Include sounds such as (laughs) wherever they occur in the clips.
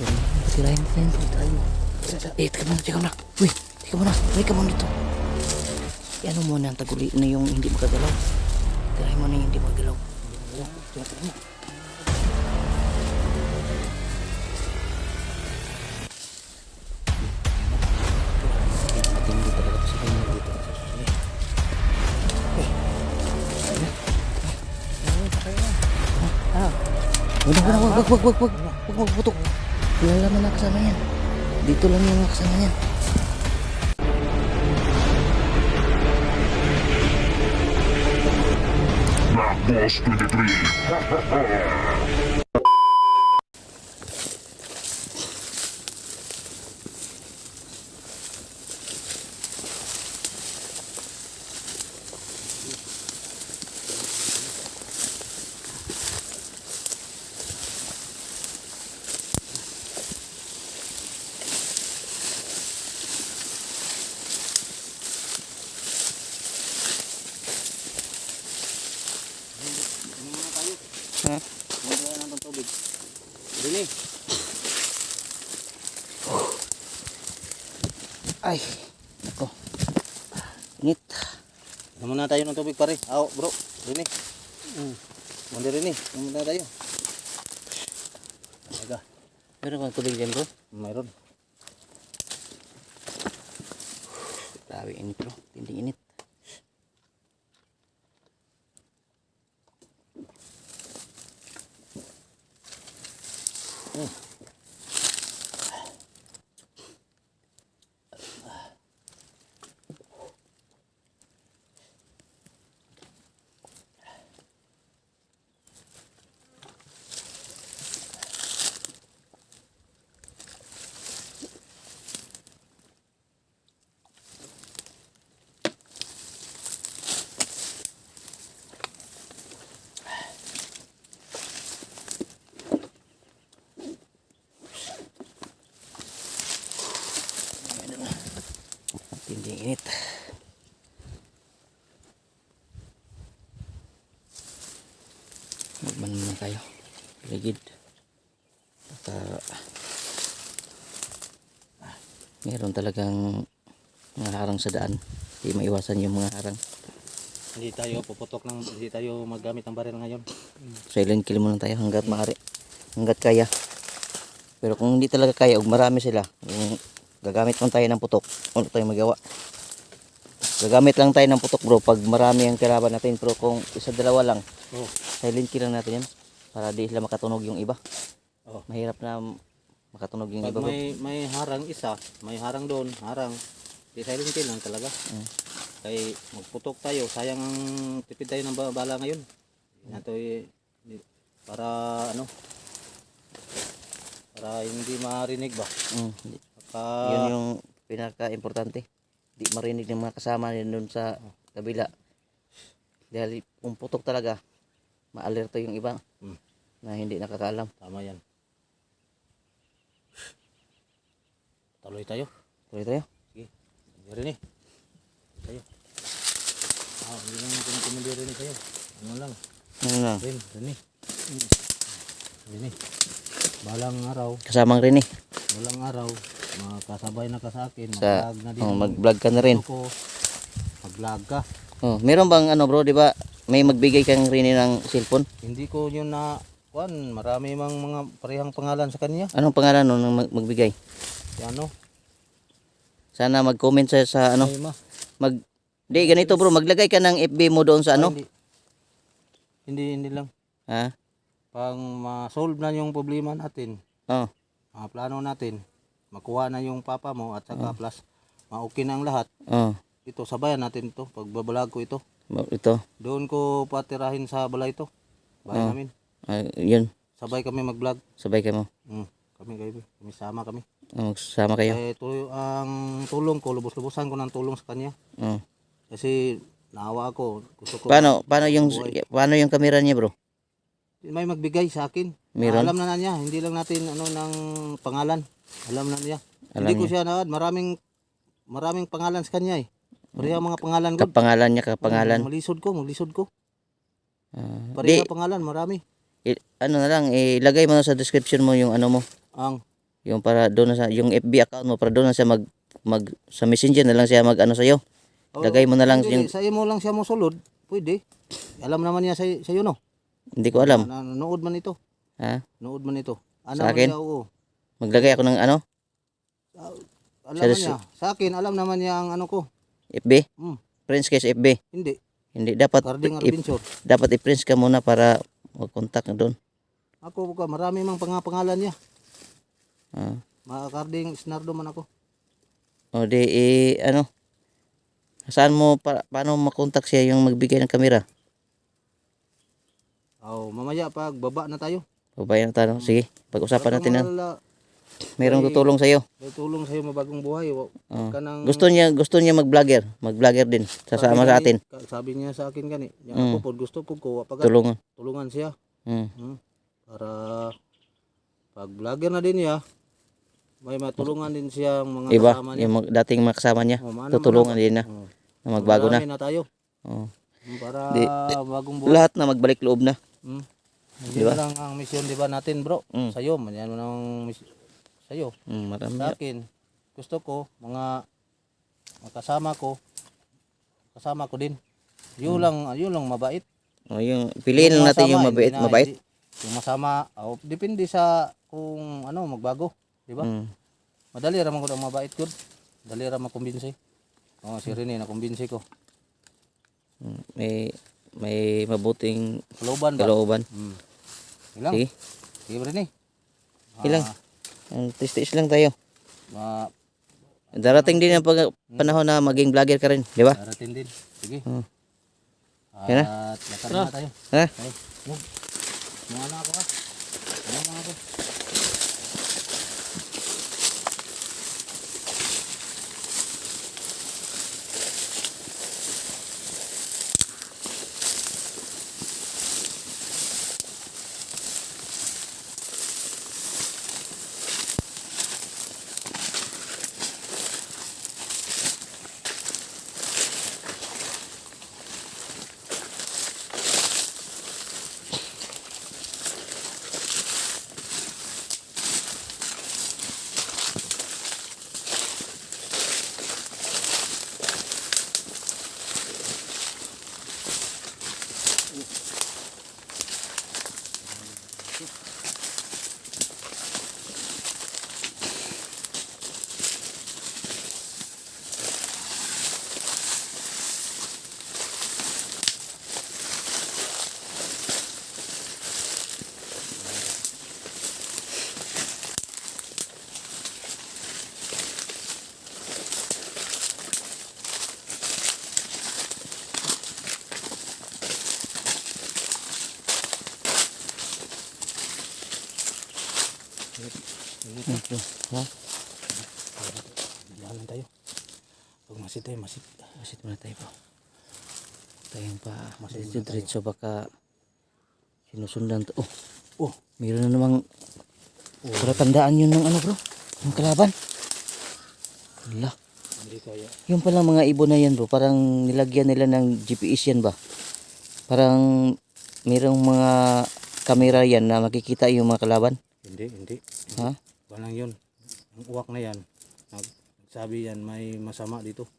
Tirahin natin. Tirahin mo. Eh, teka muna, teka muna. Uy, teka muna. Uy, ka muna dito. Eh, ano muna ang taguli na yung hindi makagalaw. Tirahin mo na yung hindi makagalaw. Tira, tira mo. Matindi talaga to sa kanya dito. Ah. Wag, wag, wag, wag, wag, wag, Wala naman ang kasama yan. Dito lang yung kasama yan. Black Boss (laughs) 23. Ay, nako. Init. Inom muna tayo ng tubig pare. Aw, bro. Dini. Mm. Mandi rin eh. Inom muna tayo. Aga, Meron bang tubig dyan bro? mayroon. Grabe init bro. Tinding init. Tinding init. Magman naman tayo. Ligid. Baka ah, meron talagang mga harang sa daan. Hindi maiwasan yung mga harang. Hindi tayo puputok ng hindi tayo maggamit ng baril ngayon. Silent kill muna tayo hanggat maaari. Hanggat kaya. Pero kung hindi talaga kaya, ug marami sila, yung gagamit lang tayo ng putok, ano tayo magawa? Gagamit lang tayo ng putok bro pag marami ang kalaban natin. Pero kung isa dalawa lang, Oh. silent kill lang natin yan. Para di sila makatunog yung iba. Oh. Mahirap na makatunog yung Pag iba may may harang isa, may harang doon, harang. Di silent kill lang talaga. Mm. Kay magputok tayo, sayang ang tipid tayo ng ba- bala ngayon. Nato di- para ano? Para hindi marinig ba? Mm. Baka Yun yung pinaka-importante. Di marinig ng mga kasama din doon sa kabila. Dahil kung putok talaga, maalerto yung iba Mm. na hindi nakakaalam. tama yan. Tuloy tayo. Tuloy tayo. Sige. Hindi rin eh. Tayo. Ah, hindi lang natin kumindi rin eh tayo. Ano lang. Ano lang. Rin, rin eh. Rin eh. Balang araw, Kasamang rin eh. balang araw, makasabay na ka sa akin, Sa, mag-vlog na din. oh, mag-vlog ka na rin. Ko, mag-vlog ka. Oh, meron bang ano bro, di ba? May magbigay kang rin ng cellphone. Hindi ko yun na, kuan, marami mang mga parehang pangalan sa kanya. Anong pangalan nun magbigay? Ano? Sana mag-comment sa, sa ano, Ay, ma. mag Di ganito bro, maglagay ka ng FB mo doon sa ano? Ay, Hindi, hindi, hindi lang. Ha? Pang ma-solve na yung problema natin, Oh. mga plano natin, makuha na yung papa mo at saka plus, ma-okay na ang lahat. Oh. Ito, sabayan natin ito. Pagbabalag ko ito. Ito. Doon ko patirahin sa balay ito. Bahay Ah. namin. Ah, yun. Sabay kami mag-vlog. Sabay ka mo. Mm. Kami kayo. Kami sama kami. Oh, sama kayo. Eh, tuloy, ang tulong ko, lubos-lubosan ko ng tulong sa kanya. Oh. Kasi naawa ako. Gusto ko. Paano paano yung Buhay. paano yung kamera niya, bro? May magbigay sa akin. Meron? Alam na na niya. Hindi lang natin ano ng pangalan. Alam na niya. Alam Hindi ko niya. siya na maraming maraming pangalan sa kanya eh. Pareha mga pangalan ko. Kapangalan niya, kapangalan. Malisod ko, maglisod ko. Ah, di, Pareha pangalan, marami. i- ano na lang, ilagay mo na sa description mo yung ano mo, Ang Yung para doon na sa yung FB account mo para doon na siya mag mag sa Messenger na lang siya mag ano sa iyo. Oh, Lagay mo na lang hindi, yung Sa imo lang siya mo sulod. Pwede. Alam naman niya sa sa'yo no. hindi ko alam. Na, nood man ito. Ha? Nood man ito. Ano Sa akin? niya, oo. Maglagay ako ng ano? Alam Sa- niya. Sa akin, alam naman niya ang ano ko. FB? Hmm. Friends sa FB. Hindi. Hindi dapat Carding i- Adventure. dapat i-friends ka muna para mag-contact doon. Ako ka, marami mang pang pangalan niya. Mga Carding Snardo man ako. O di eh, ano? Saan mo pa, paano makontak siya yung magbigay ng kamera? Oh, mamaya pag baba na tayo. Babayan na tayo. Sige, pag-usapan natin yan. Wala, Mayroong tutulong sa iyo. tulong sa iyo mabagong buhay. Wa- Oh. ka nang- Gusto niya gusto niya mag-vlogger, mag-vlogger din. Sasama sa atin. Sabi niya sa akin gani. Yan Mm. ako po gusto ko ko pag Tulungan. tulungan siya. Mm. Hmm? Para pag vlogger na din niya, may matulungan din siya ang mga Iba, kasama niya. yung mag- dating makasama niya, Oh, tutulungan din na, Oh. na magbago na. Marami na tayo. Oh. Hmm, Para Di- bagong buhay. Lahat na magbalik loob na. Hmm. Di ba? Yan lang ang misyon di ba natin, bro? Mm. Sa'yo, man yan ang misyon. Sa'yo. Mm, marami. Sa akin, gusto ko, mga makasama ko, kasama ko din. Yun Hmm. lang, yun lang mabait. Oh, yung piliin lang natin masama, yung mabait, hindi na- mabait. hindi- yung masama, oh, depende sa kung ano, magbago. Di ba? Mm. Madali raman ko ang mabait good. Dali raman kumbinsi. Oh, si Rene na kumbinsi ko. Mm, May may mabuting Kaloban ba? kalooban. Hmm. Ilang? Sige, Sige Rene. Ilang? ang tis lang tayo. Ma, Darating din ang pag- panahon na maging vlogger ka rin, di ba? darating din. Sige. Hmm. At Yan lakad na tayo. Ha? Okay. Move. Mga na ako ah. Mga na ako. Ha? Diyan tayo. Pag masid tayo, masid. Masit muna tayo po. Tayong pa. Diretso, diretso baka sinusundan to. Oh, Oh, mayroon na namang para tandaan yun ng ano bro. Ng kalaban. Wala. hindi. Yung pala mga ibon na yan bro, parang nilagyan nila ng GPS yan ba? Parang mayroong mga kamera yan na makikita yung mga kalaban. Hindi, hindi. Ha? Walang yun. Ang uwak na yan. Sabi yan, may masama dito.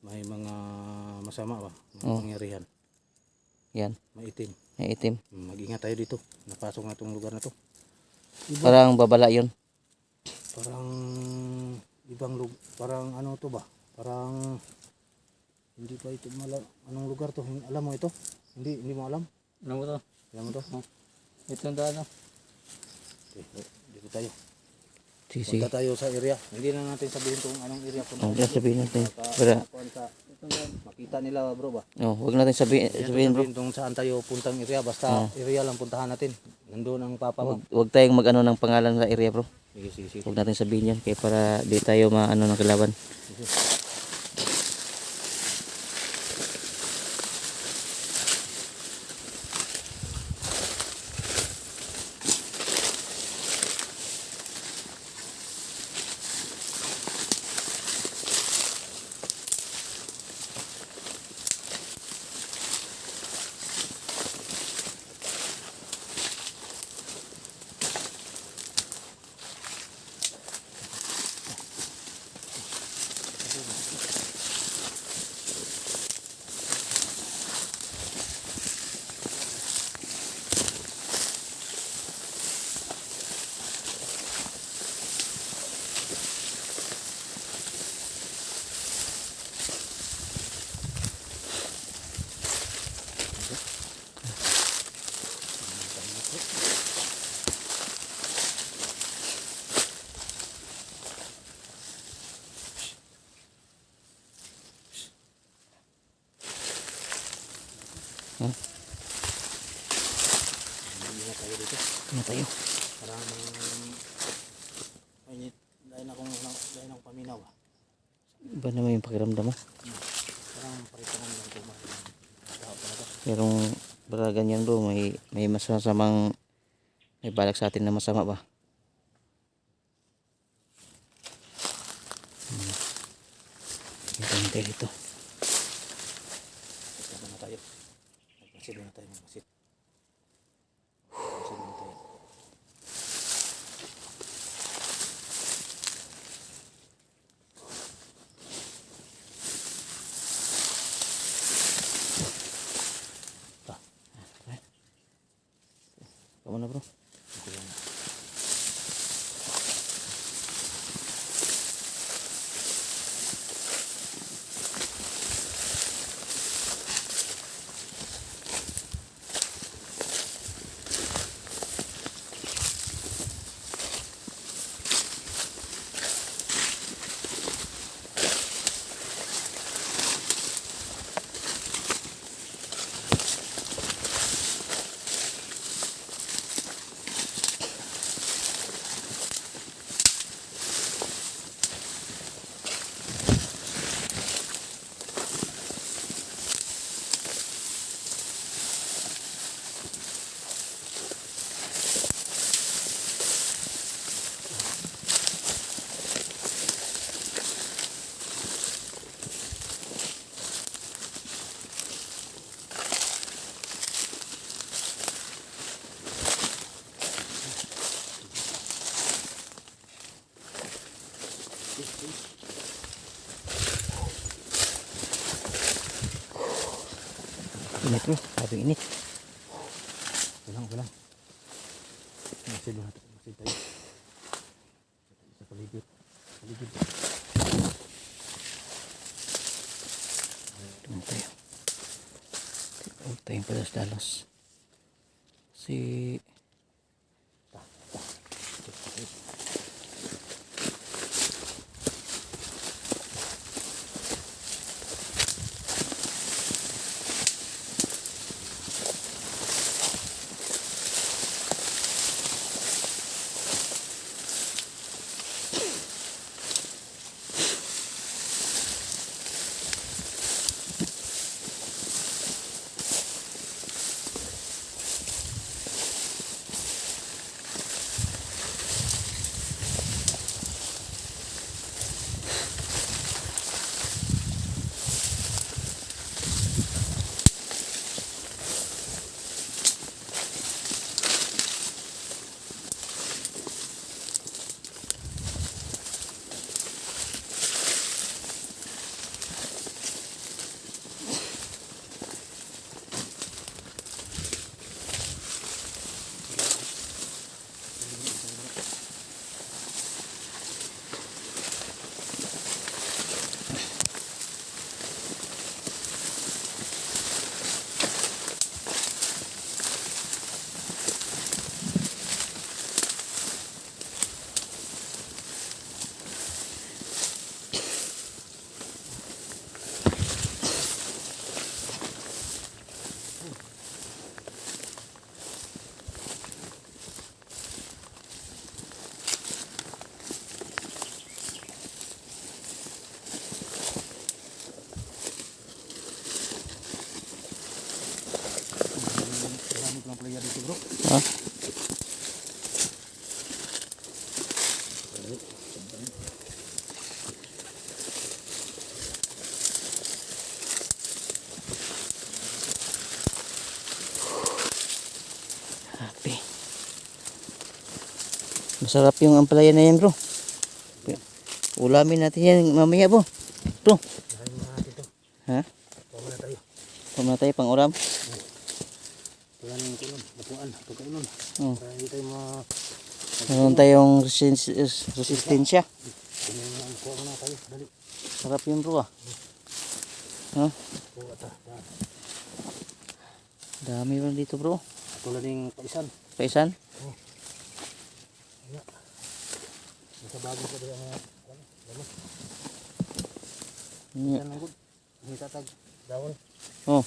May mga masama ba? Mga Oh. pangyarihan. Yan, Maitim. yung itim. Mag-ingat tayo dito. Napasok na itong lugar na to. Parang babala yun. Parang ibang lugar. Parang ano to ba? Parang hindi pa ito mala anong lugar to? Alam mo ito? Hindi hindi mo alam. Ano mo to? Alam mo to? Ito ang daan. Okay, oh, dito tayo. Sige, sige. Punta tayo sa area. Hindi na natin sabihin kung anong area punta. Ang sabihin natin. Para, makita nila bro ba? oh, wag natin sabihin, Sabihin, bro. kung saan tayo puntang area basta area lang puntahan natin. Nandoon ang papa mo. Wag, wag tayong mag-ano ng pangalan sa area bro. Sige sige sige. Huwag natin sabihin yan kaya para di tayo maano ng kalaban. Huh? Masamang may balak sa atin na masama ba? Hmm. Ito. Tama na tayo. Magmasid na tayo. Magmasid bro init. Okay lang, okay lang. Magmasid na tayo. Magmasid tayo. Sa paligid. Paligid. Tumang tayo. Huwag tayong palas-dalos. Si... Marami Masarap yung ampalaya na yan bro. Ulamin natin yan mamaya bro. Bro, ha? Tama na tayo. Pamana tayo pang uram. Kaya nang kulon. Lapuan. Pagkainon. Oh. Para tayo ma... Meron tayong resist- resistensya. Tayo. Dali. Sarap yun bro ah. Yan. Dami rin dito bro. Tulad ng paisan. Paisan? Yan. Nasa bago pa din ang... ano. Yeah. Yan ang good. Dawon. Oh,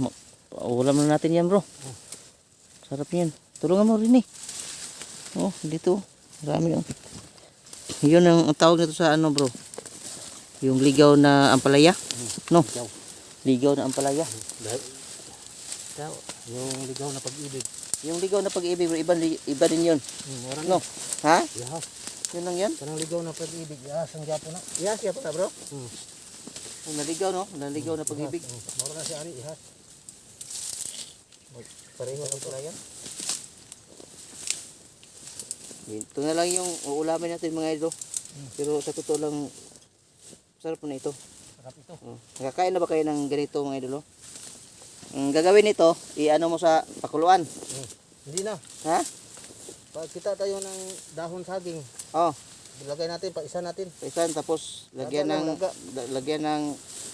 ma- ulam na natin yan bro. Sarap yan. Tulungan mo rin eh. Oh, dito. Marami oh. Yun ang, ang tawag nito sa ano bro. Yung ligaw na ampalaya. No? Ligaw. Ligaw na ampalaya. Dahil, ikaw, yung ligaw na pag-ibig. Yung ligaw na pag-ibig iba, iba din yun. Hmm, No? Ha? Ihas. Yun lang yan? Kanang ligaw na pag-ibig. Ihas ang gapo na. Yes, yeah, pa bro. Hmm. Yung naligaw no? Naligaw na pag-ibig. Oh, Meron na si Ari, ihas. Pareho ang ampalaya. Ito na lang yung uulamin natin mga idol. Pero sa totoo lang, sarap na ito. Sarap ito. Oh. Nakakain na ba kayo ng ganito mga idol? Ang gagawin nito, i-ano mo sa pakuluan. Hmm. Hindi na. Ha? Pag kita tayo ng dahon saging, Oh, ilagay natin, paisa natin. isan tapos lagyan Laga ng laga. la- lagyan ng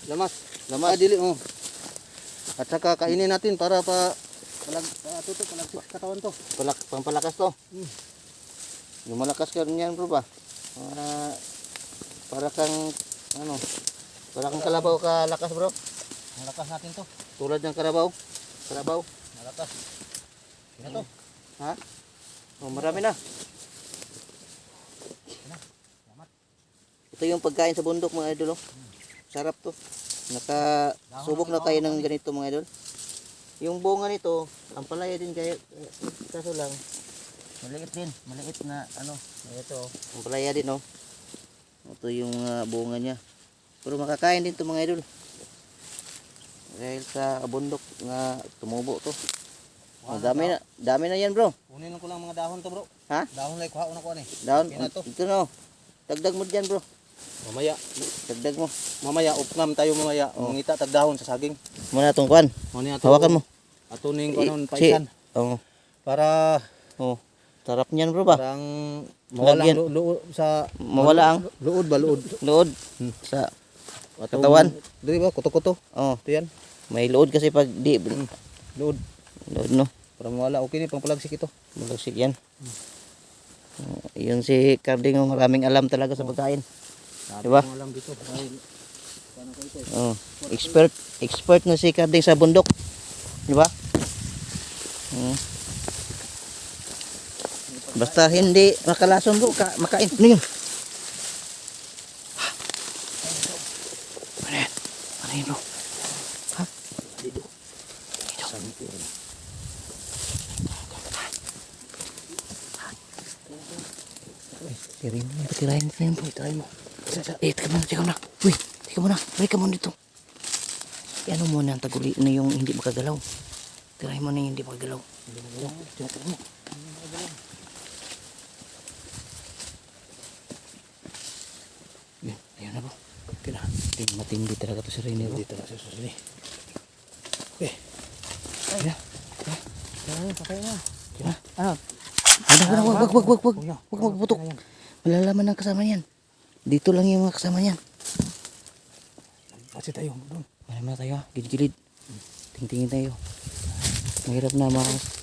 Lamas. lamas. Ah, dili, oh. At saka kainin natin para pa palag, uh, tutok, palagsik sa katawan to. Palak, pampalakas to. Hmm. Yung malakas ka rin yan bro ba? Para, para kang, ano, para kang kalabaw kalakas bro. Malakas natin to. Tulad ng karabaw. Karabaw. Malakas. Ito. Ha? Oh, marami na. Ito yung pagkain sa bundok mga idol. Oh. Sarap to. Nakasubok na tayo ng ganito mga idol. Yung bunga nito, ang palaya din kaya eh, kaso lang maliit din, maliit na ano, ito, ang palaya din oh. Ito yung ah, bunga niya. Pero makakain din to mga idol. Dahil sa bundok nga tumubo to. Oh, dami na, dami na yan bro. Kunin ko lang mga dahon to, bro. Ha? Dahon lang kuha ko na ko ani. Down. Okay na to. Ito no. Dagdag mo dyan bro. Mamaya, Dagdag mo. mamaya upngam tayo mamaya. Oh. Mangita tag dahon sa saging. Muna itong kwan. Ano ato? Hawakan mo. Atuning ko anon Si- paisan Oo. para Oh. Sarap niyan bro ba? parang mawala ang lu- sa Mawala ang luod ba luod. load Hmm. sa Katawan. Dili ba kuto-kuto. oh. Ito yan. May load kasi pag di Luod. load no. Para mawala okay ni pang palagsik ito. Malusik yan. Oh, yun si Carding oh, maraming alam talaga sa pagkain. Diba? Ang alam dito. Ko. Oh. Expert expert na si Carding sa bundok. Di ba? Hmm. Basta hindi makalason bro, ka, makain. Ano yun? Ano yan? Ano yun bro? Ha? Dito. Tirahin mo, tirahin mo yan bro, tirahin mo. Eh, teka muna, teka muna. Uy, teka muna, balik ka muna dito. Ano muna ang taguli na yung hindi makagalaw. Tirahin mo na yung hindi makagalaw. Hindi makagalaw. Tirahin mo. Yun, ayun na. Kaya Ting matindi talaga to si Rene bro. Dito na sa susuli. Eh, Kaya, ano patay na. kaya. Ano? Ano, wag, wag, wag, wag, wag, wag. Magputok. Malalaman ng kasama niyan. Dito lang yung mga kasama niyan. Kasi tayo doon. Marami na tayo. Gilid-gilid. Tingtingin tayo. Mahirap na mga